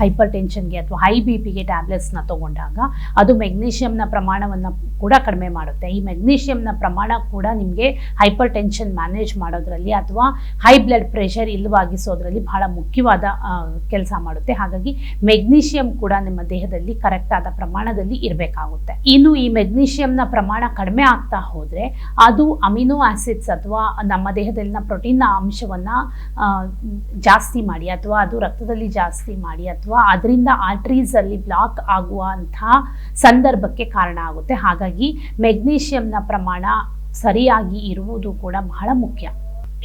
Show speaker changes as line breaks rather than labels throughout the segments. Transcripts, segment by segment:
Hyper ಟೆನ್ಷನ್ಗೆ ಅಥವಾ high B ಪಿಗೆ ಟ್ಯಾಬ್ಲೆಟ್ಸ್ನ ತಗೊಂಡಾಗ ಅದು ಮೆಗ್ನೀಷಿಯಮ್ನ ಪ್ರಮಾಣವನ್ನು ಕೂಡ ಕಡಿಮೆ ಮಾಡುತ್ತೆ. ಈ ಮೆಗ್ನೀಷಿಯಮ್ನ ಪ್ರಮಾಣ ಕೂಡ ನಿಮಗೆ ಹೈಪರ್ ಟೆನ್ಷನ್ ಮ್ಯಾನೇಜ್ ಮಾಡೋದ್ರಲ್ಲಿ ಅಥವಾ ಹೈ ಬ್ಲಡ್ ಪ್ರೆಷರ್ ಇಲ್ಲವಾಗಿಸೋದ್ರಲ್ಲಿ ಬಹಳ ಮುಖ್ಯವಾದ ಕೆಲಸ ಮಾಡುತ್ತೆ. ಹಾಗಾಗಿ ಮೆಗ್ನೀಷಿಯಂ ಕೂಡ ನಿಮ್ಮ ದೇಹದಲ್ಲಿ ಕರೆಕ್ಟ್ ಆದ ಪ್ರಮಾಣದಲ್ಲಿ ಇರಬೇಕಾಗುತ್ತೆ. ಇನ್ನು ಈ ಮೆಗ್ನೀಷಿಯಂನ ಪ್ರಮಾಣ ಕಡಿಮೆ ಆಗ್ತಾ ಹೋದರೆ ಅದು ಅಮಿನೋ ಆಸಿಡ್ಸ್ ಅಥವಾ ನಮ್ಮ ದೇಹದಲ್ಲಿನ ಪ್ರೋಟೀನ್ನ ಅಂಶವನ್ನು ಜಾಸ್ತಿ ಮಾಡಿ ಅಥವಾ ಅದು ರಕ್ತದಲ್ಲಿ ಜಾಸ್ತಿ ಮಾಡಿ ಅಥವಾ ಅದರಿಂದ ಆರ್ಟ್ರೀಸಲ್ಲಿ ಬ್ಲಾಕ್ ಆಗುವಂತಹ ಸಂದರ್ಭಕ್ಕೆ ಕಾರಣ ಆಗುತ್ತೆ. ಹಾಗಾಗಿ ಮೆಗ್ನೀಷಿಯಂನ ಪ್ರಮಾಣ ಸರಿಯಾಗಿ ಇರುವುದು ಕೂಡ ಬಹಳ ಮುಖ್ಯ.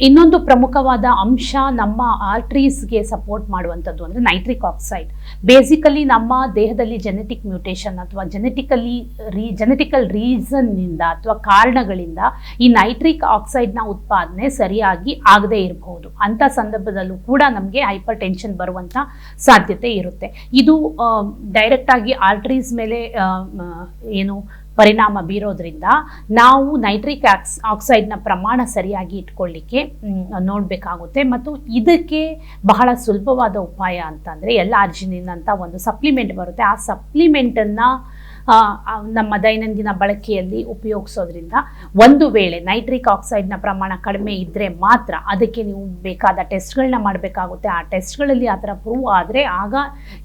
ಇನ್ನೊಂದು ಪ್ರಮುಖವಾದ ಅಂಶ ನಮ್ಮ ಆರ್ಟ್ರೀಸ್ಗೆ ಸಪೋರ್ಟ್ ಮಾಡುವಂಥದ್ದು ಅಂದರೆ ನೈಟ್ರಿಕ್ ಆಕ್ಸೈಡ್ ಬೇಸಿಕಲಿ ನಮ್ಮ ದೇಹದಲ್ಲಿ ಜೆನೆಟಿಕ್ ಮ್ಯೂಟೇಷನ್ ಅಥವಾ ಜೆನೆಟಿಕಲಿ ರೀ ಜೆನೆಟಿಕಲ್ ರೀಸನ್ನಿಂದ ಅಥವಾ ಕಾರಣಗಳಿಂದ ಈ ನೈಟ್ರಿಕ್ ಆಕ್ಸೈಡ್ನ ಉತ್ಪಾದನೆ ಸರಿಯಾಗಿ ಆಗದೇ ಇರಬಹುದು. ಅಂಥ ಸಂದರ್ಭದಲ್ಲೂ ಕೂಡ ನಮಗೆ ಹೈಪರ್ ಟೆನ್ಷನ್ ಬರುವಂಥ ಸಾಧ್ಯತೆ ಇರುತ್ತೆ. ಇದು ಡೈರೆಕ್ಟಾಗಿ ಆರ್ಟ್ರೀಸ್ ಮೇಲೆ ಏನು ಪರಿಣಾಮ ಬೀರೋದ್ರಿಂದ ನಾವು ನೈಟ್ರಿಕ್ ಆಕ್ಸ್ ಆಕ್ಸೈಡ್ನ ಪ್ರಮಾಣ ಸರಿಯಾಗಿ ಇಟ್ಕೊಳ್ಳಿಕ್ಕೆ ನೋಡಬೇಕಾಗುತ್ತೆ. ಮತ್ತು ಇದಕ್ಕೆ ಬಹಳ ಸುಲಭವಾದ ಉಪಾಯ ಅಂತಂದರೆ ಎಲ್ಲ ಅರ್ಜಿನಿನ್ ಅಂತ ಒಂದು ಸಪ್ಲಿಮೆಂಟ್ ಬರುತ್ತೆ. ಆ ಸಪ್ಲಿಮೆಂಟನ್ನು ನಮ್ಮ ದೈನಂದಿನ ಬಳಕೆಯಲ್ಲಿ ಉಪಯೋಗಿಸೋದ್ರಿಂದ ಒಂದು ವೇಳೆ ನೈಟ್ರಿಕ್ ಆಕ್ಸೈಡ್ನ ಪ್ರಮಾಣ ಕಡಿಮೆ ಇದ್ದರೆ ಮಾತ್ರ ಅದಕ್ಕೆ ನೀವು ಬೇಕಾದ ಟೆಸ್ಟ್ಗಳನ್ನ ಮಾಡಬೇಕಾಗುತ್ತೆ. ಆ ಟೆಸ್ಟ್ಗಳಲ್ಲಿ ಆ ಥರ ಪ್ರೂವ್ ಆದರೆ ಆಗ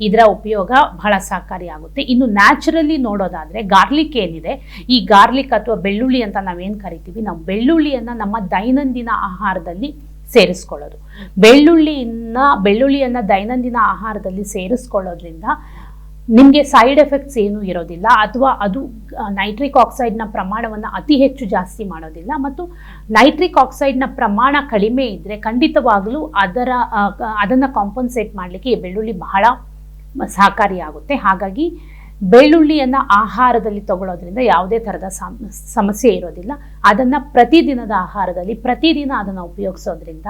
ಇದರ ಉಪಯೋಗ ಬಹಳ ಸಹಕಾರಿಯಾಗುತ್ತೆ ಇನ್ನು ನ್ಯಾಚುರಲಿ ನೋಡೋದಾದರೆ ಗಾರ್ಲಿಕ್ ಏನಿದೆ? ಈ ಗಾರ್ಲಿಕ್ ಅಥವಾ ಬೆಳ್ಳುಳ್ಳಿ ಅಂತ ನಾವೇನು ಕರಿತೀವಿ? ನಾವು ಬೆಳ್ಳುಳ್ಳಿಯನ್ನು ನಮ್ಮ ದೈನಂದಿನ ಆಹಾರದಲ್ಲಿ ಸೇರಿಸ್ಕೊಳ್ಳೋದು. ಬೆಳ್ಳುಳ್ಳಿಯನ್ನು ಬೆಳ್ಳುಳ್ಳಿಯನ್ನು ದೈನಂದಿನ ಆಹಾರದಲ್ಲಿ ಸೇರಿಸ್ಕೊಳ್ಳೋದ್ರಿಂದ ನಿಮಗೆ ಸೈಡ್ ಎಫೆಕ್ಟ್ಸ್ ಏನೂ ಇರೋದಿಲ್ಲ ಅಥವಾ ಅದು ನೈಟ್ರಿಕ್ ಆಕ್ಸೈಡ್ನ ಪ್ರಮಾಣವನ್ನು ಅತಿ ಹೆಚ್ಚು ಜಾಸ್ತಿ ಮಾಡೋದಿಲ್ಲ ಮತ್ತು ನೈಟ್ರಿಕ್ ಆಕ್ಸೈಡ್ನ ಪ್ರಮಾಣ ಕಡಿಮೆ ಇದ್ದರೆ ಖಂಡಿತವಾಗಲೂ ಅದರ ಅದನ್ನು ಕಾಂಪನ್ಸೇಟ್ ಮಾಡಲಿಕ್ಕೆ ಈ ಬೆಳ್ಳುಳ್ಳಿ ಬಹಳ ಸಹಕಾರಿಯಾಗುತ್ತೆ ಹಾಗಾಗಿ ಬೆಳ್ಳುಳ್ಳಿಯನ್ನು ಆಹಾರದಲ್ಲಿ ತಗೊಳ್ಳೋದ್ರಿಂದ ಯಾವುದೇ ಥರದ ಸಮ್, ಸಮಸ್ಯೆ ಇರೋದಿಲ್ಲ. ಅದನ್ನು ಪ್ರತಿದಿನದ ಆಹಾರದಲ್ಲಿ ಪ್ರತಿದಿನ ಅದನ್ನು ಉಪಯೋಗಿಸೋದ್ರಿಂದ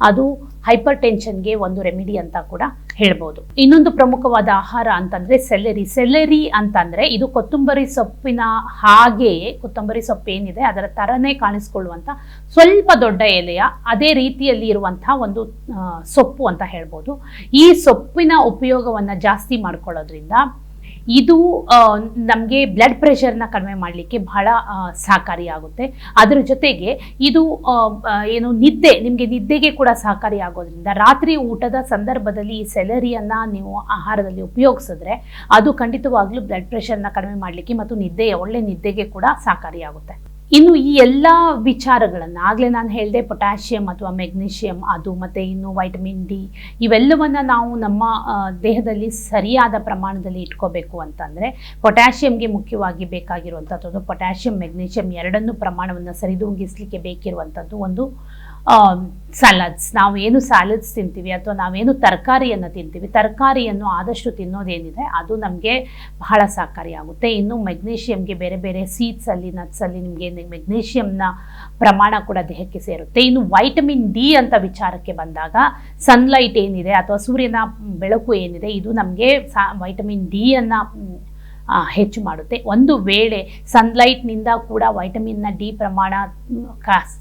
ಅದು ಹೈಪರ್ ಟೆನ್ಷನ್ಗೆ ಒಂದು ರೆಮಿಡಿ ಅಂತ ಕೂಡ ಹೇಳ್ಬೋದು. ಇನ್ನೊಂದು ಪ್ರಮುಖವಾದ ಆಹಾರ ಅಂತಂದ್ರೆ ಸೆಲೆರಿ. ಸೆಲೆರಿ ಅಂತಂದ್ರೆ ಇದು ಕೊತ್ತಂಬರಿ ಸೊಪ್ಪಿನ ಹಾಗೆಯೇ ಕೊತ್ತಂಬರಿ ಸೊಪ್ಪು ಏನಿದೆ ಅದರ ತರನೇ ಕಾಣಿಸ್ಕೊಳ್ಳುವಂತ ಸ್ವಲ್ಪ ದೊಡ್ಡ ಎಲೆಯ ಅದೇ ರೀತಿಯಲ್ಲಿ ಇರುವಂತಹ ಒಂದು ಸೊಪ್ಪು ಅಂತ ಹೇಳ್ಬೋದು. ಈ ಸೊಪ್ಪಿನ ಉಪಯೋಗವನ್ನು ಜಾಸ್ತಿ ಮಾಡ್ಕೊಳ್ಳೋದ್ರಿಂದ ಇದು ನಮಗೆ ಬ್ಲಡ್ ಪ್ರೆಷರ್ನ ಕಡಿಮೆ ಮಾಡಲಿಕ್ಕೆ ಬಹಳ ಸಹಕಾರಿಯಾಗುತ್ತೆ ಅದರ ಜೊತೆಗೆ ಇದು ಏನು ನಿದ್ದೆ, ನಿಮಗೆ ನಿದ್ದೆಗೆ ಕೂಡ ಸಹಕಾರಿಯಾಗೋದ್ರಿಂದ ರಾತ್ರಿ ಊಟದ ಸಂದರ್ಭದಲ್ಲಿ ಈ ಸೆಲರಿಯನ್ನು ನೀವು ಆಹಾರದಲ್ಲಿ ಉಪಯೋಗಿಸಿದ್ರೆ ಅದು ಖಂಡಿತವಾಗ್ಲೂ ಬ್ಲಡ್ ಪ್ರೆಷರ್ನ ಕಡಿಮೆ ಮಾಡಲಿಕ್ಕೆ ಮತ್ತು ನಿದ್ದೆಯ, ಒಳ್ಳೆ ನಿದ್ದೆಗೆ ಕೂಡ ಸಹಕಾರಿಯಾಗುತ್ತೆ ಇನ್ನು ಈ ಎಲ್ಲ ವಿಚಾರಗಳನ್ನು, ಆಗಲೇ ನಾನು ಹೇಳಿದೆ ಪೊಟ್ಯಾಷಿಯಂ ಅಥವಾ ಮೆಗ್ನೀಷಿಯಂ, ಅದು ಮತ್ತು ಇನ್ನು ವೈಟಮಿನ್ ಡಿ, ಇವೆಲ್ಲವನ್ನು ನಾವು ನಮ್ಮ ದೇಹದಲ್ಲಿ ಸರಿಯಾದ ಪ್ರಮಾಣದಲ್ಲಿ ಇಟ್ಕೋಬೇಕು ಅಂತಂದರೆ, ಪೊಟ್ಯಾಷಿಯಂಗೆ ಮುಖ್ಯವಾಗಿ ಬೇಕಾಗಿರುವಂಥದ್ದು ಪೊಟ್ಯಾಷಿಯಂ, ಮೆಗ್ನೀಷಿಯಂ ಎರಡನ್ನೂ ಪ್ರಮಾಣವನ್ನು ಸರಿದೂಗಿಸಲಿಕ್ಕೆ ಬೇಕಿರುವಂಥದ್ದು ಒಂದು ಸಲಾಡ್ಸ್ ನಾವು ಏನು ಸ್ಯಾಲಡ್ಸ್ ತಿಂತೀವಿ ಅಥವಾ ನಾವೇನು ತರಕಾರಿಯನ್ನು ತಿಂತೀವಿ, ತರಕಾರಿಯನ್ನು ಆದಷ್ಟು ತಿನ್ನೋದೇನಿದೆ, ಅದು ನಮಗೆ ಬಹಳ ಸಹಕಾರಿಯಾಗುತ್ತೆ. ಇನ್ನು ಮೆಗ್ನೀಷಿಯಮ್ಗೆ ಬೇರೆ ಬೇರೆ ಸೀಡ್ಸಲ್ಲಿ ನಟ್ಸಲ್ಲಿ ನಿಮಗೆ ಮೆಗ್ನೀಷಿಯಮ್ನ ಪ್ರಮಾಣ ಕೂಡ ದೇಹಕ್ಕೆ ಸೇರುತ್ತೆ. ಇನ್ನು ವೈಟಮಿನ್ ಡಿ ಅಂತ ವಿಚಾರಕ್ಕೆ ಬಂದಾಗ ಸನ್ಲೈಟ್ ಏನಿದೆ ಅಥವಾ ಸೂರ್ಯನ ಬೆಳಕು ಏನಿದೆ, ಇದು ನಮಗೆ ಸಾ ವೈಟಮಿನ್ ಡಿಯನ್ನು ಅನ್ನು ಹೆಚ್ಚು ಮಾಡುತ್ತೆ. ಒಂದು ವೇಳೆ ಸನ್ಲೈಟ್ನಿಂದ ಕೂಡ ವೈಟಮಿನ್ನ ಡಿ ಪ್ರಮಾಣ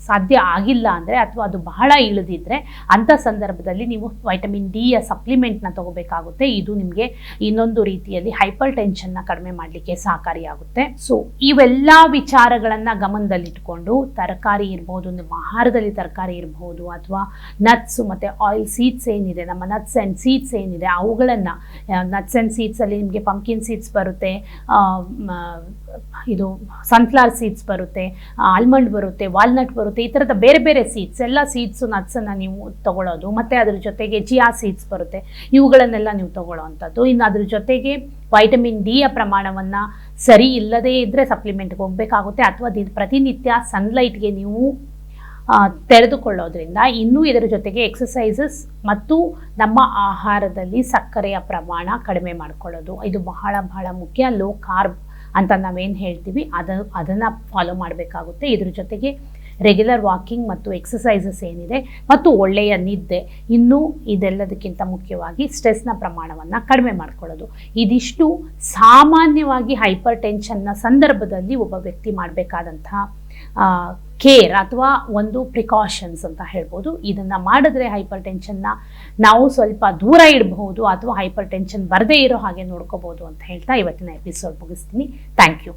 ಸಾಧ್ಯ ಆಗಿಲ್ಲ ಅಂದರೆ ಅಥವಾ ಅದು ಬಹಳ ಇಳಿದಿದ್ರೆ ಅಂಥ ಸಂದರ್ಭದಲ್ಲಿ ನೀವು ವೈಟಮಿನ್ ಡಿಯ ಸಪ್ಲಿಮೆಂಟ್ನ ತಗೋಬೇಕಾಗುತ್ತೆ. ಇದು ನಿಮಗೆ ಇನ್ನೊಂದು ರೀತಿಯಲ್ಲಿ ಹೈಪರ್ ಟೆನ್ಷನ್ನ ಕಡಿಮೆ ಮಾಡಲಿಕ್ಕೆ ಸಹಕಾರಿಯಾಗುತ್ತೆ. ಸೊ ಇವೆಲ್ಲ ವಿಚಾರಗಳನ್ನು ಗಮನದಲ್ಲಿಟ್ಕೊಂಡು ತರಕಾರಿ ಇರ್ಬೋದು ಒಂದು ಆಹಾರದಲ್ಲಿ ತರಕಾರಿ ಇರ್ಬೋದು ಅಥವಾ ನಟ್ಸ್ ಮತ್ತು ಆಯಿಲ್ ಸೀಡ್ಸ್ ಏನಿದೆ ನಮ್ಮ ನಟ್ಸ್ ಆ್ಯಂಡ್ ಸೀಡ್ಸ್ ಏನಿದೆ ಅವುಗಳನ್ನು ನಟ್ಸ್ ಆ್ಯಂಡ್ ಸೀಡ್ಸಲ್ಲಿ ನಿಮಗೆ ಪಂಕಿನ್ ಸೀಡ್ಸ್ ಬರುತ್ತೆ ಇದು ಸನ್ಫ್ಲವರ್ ಸೀಡ್ಸ್ ಬರುತ್ತೆ ಆಲ್ಮಂಡ್ ಬರುತ್ತೆ. ವಾಲ್ನಟ್ ಬರುತ್ತೆ, ಈ ಥರದ ಬೇರೆ ಬೇರೆ ಸೀಡ್ಸ್ ಎಲ್ಲ ಸೀಡ್ಸು ನಟ್ಸನ್ನು ನೀವು ತೊಗೊಳ್ಳೋದು ಮತ್ತು ಅದ್ರ ಜೊತೆಗೆ ಜಿಯಾ ಸೀಡ್ಸ್ ಬರುತ್ತೆ, ಇವುಗಳನ್ನೆಲ್ಲ ನೀವು ತೊಗೊಳ್ಳೋ ಅಂಥದ್ದು ಇನ್ನು ಅದ್ರ ಜೊತೆಗೆ ವೈಟಮಿನ್ ಡಿಯ ಪ್ರಮಾಣವನ್ನು ಸರಿ ಇಲ್ಲದೇ ಇದ್ದರೆ ಸಪ್ಲಿಮೆಂಟ್ಗೆ ಹೋಗಬೇಕಾಗುತ್ತೆ, ಅಥವಾ ದಿ ಪ್ರತಿನಿತ್ಯ ಸನ್ಲೈಟ್ಗೆ ನೀವು ತೆರೆದುಕೊಳ್ಳೋದ್ರಿಂದ ಇನ್ನೂ ಇದರ ಜೊತೆಗೆ ಎಕ್ಸಸೈಸಸ್ ಮತ್ತು ನಮ್ಮ ಆಹಾರದಲ್ಲಿ ಸಕ್ಕರೆಯ ಪ್ರಮಾಣ ಕಡಿಮೆ ಮಾಡಿಕೊಳ್ಳೋದು. ಇದು ಬಹಳ ಬಹಳ ಮುಖ್ಯ. ಲೋ ಕಾರ್ಬ್ ಅಂತ ನಾವೇನು ಹೇಳ್ತೀವಿ ಅದು ಅದನ್ನು ಫಾಲೋ ಮಾಡಬೇಕಾಗುತ್ತೆ. ಇದ್ರ ಜೊತೆಗೆ ರೆಗ್ಯುಲರ್ ವಾಕಿಂಗ್ ಮತ್ತು ಎಕ್ಸಸೈಸಸ್ ಏನಿದೆ, ಮತ್ತು ಒಳ್ಳೆಯ ನಿದ್ದೆ, ಇನ್ನೂ ಇದೆಲ್ಲದಕ್ಕಿಂತ ಮುಖ್ಯವಾಗಿ ಸ್ಟ್ರೆಸ್ನ ಪ್ರಮಾಣವನ್ನು ಕಡಿಮೆ ಮಾಡ್ಕೊಳ್ಳೋದು. ಇದಿಷ್ಟು ಸಾಮಾನ್ಯವಾಗಿ ಹೈಪರ್ ಟೆನ್ಷನ್ನ ಸಂದರ್ಭದಲ್ಲಿ ಒಬ್ಬ ವ್ಯಕ್ತಿ ಮಾಡಬೇಕಾದಂತಹ ಕೇರ್ ಅಥವಾ ಒಂದು ಪ್ರಿಕಾಷನ್ಸ್ ಅಂತ ಹೇಳ್ಬೋದು. ಇದನ್ನ ಮಾಡಿದ್ರೆ ಹೈಪರ್ ಟೆನ್ಷನ್ನ ನಾವು ಸ್ವಲ್ಪ ದೂರ ಇಡಬಹುದು ಅಥವಾ ಹೈಪರ್ ಟೆನ್ಷನ್ ಬರದೇ ಇರೋ ಹಾಗೆ ನೋಡ್ಕೋಬಹುದು ಅಂತ ಹೇಳ್ತಾ ಇವತ್ತಿನ ಎಪಿಸೋಡ್ ಮುಗಿಸ್ತೀನಿ. Thank you